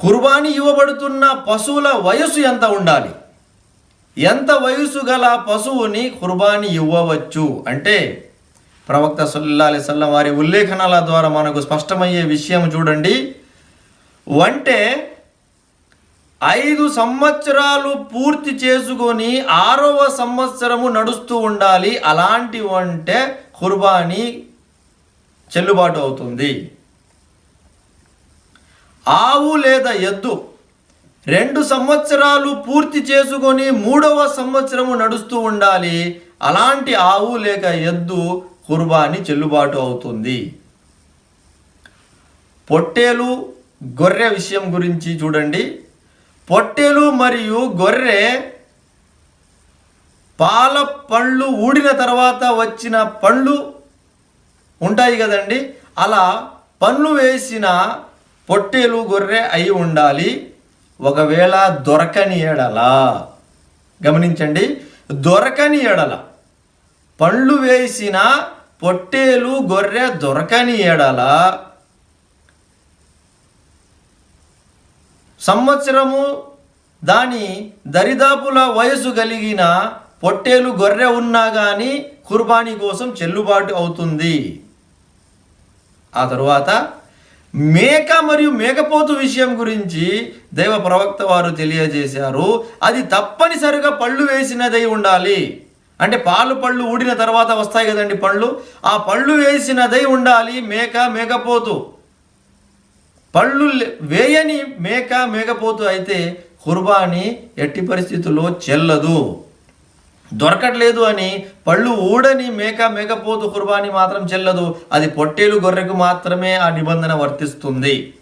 కుర్బానీ ఇవ్వబడుతున్న పశువుల వయసు ఎంత ఉండాలి? ఎంత వయసు గల పశువుని కుర్బానీ ఇవ్వవచ్చు? అంటే ప్రవక్త సల్లల్లాహు అలైహి వారి ఉల్లేఖనాల ద్వారా మనకు స్పష్టమయ్యే విషయం చూడండి. అంటే ఐదు సంవత్సరాలు పూర్తి చేసుకొని ఆరవ సంవత్సరము నడుస్తూ ఉండాలి. అలాంటి వంటే కుర్బానీ చెల్లుబాటు అవుతుంది. ఆవు లేదా ఎద్దు రెండు సంవత్సరాలు పూర్తి చేసుకొని మూడవ సంవత్సరము నడుస్తూ ఉండాలి అలాంటి ఆవు లేక ఎద్దు కుర్బానీ చెల్లుబాటు అవుతుంది. పొట్టేలు గొర్రె విషయం గురించి చూడండి. పొట్టేలు మరియు గొర్రె పాల పళ్ళు ఊడిన తర్వాత వచ్చిన పండ్లు ఉంటాయి కదండి. అలా పండ్లు వేసిన పొట్టేలు గొర్రె అయి ఉండాలి. ఒకవేళ దొరకని ఎడల గమనించండి దొరకని ఎడల పళ్ళు వేసిన పొట్టేలు గొర్రె దొరకని ఎడల సంవత్సరము దాని దరిదాపుల వయసు కలిగిన పొట్టేలు గొర్రె ఉన్నా కానీ కుర్బానీ కోసం చెల్లుబాటు అవుతుంది. ఆ తరువాత మేక మరియు మేకపోతు విషయం గురించి దైవ ప్రవక్త వారు తెలియజేశారు. అది తప్పనిసరిగా పళ్ళు వేసినదై ఉండాలి. అంటే పాలు పళ్ళు ఊడిన తర్వాత వస్తాయి కదండి పళ్ళు. ఆ పళ్ళు వేసినదై ఉండాలి మేక మేకపోతు. పళ్ళు వేయని మేక మేకపోతు అయితే కుర్బానీ ఎట్టి పరిస్థితుల్లో చెల్లదు. దొరకట్లేదు అని పళ్ళు ఊడని మేక మేకపోతు కుర్బానీ మాత్రం చెల్లదు. అది పొట్టేలు గొర్రెకు మాత్రమే ఆ నిబంధన వర్తిస్తుంది.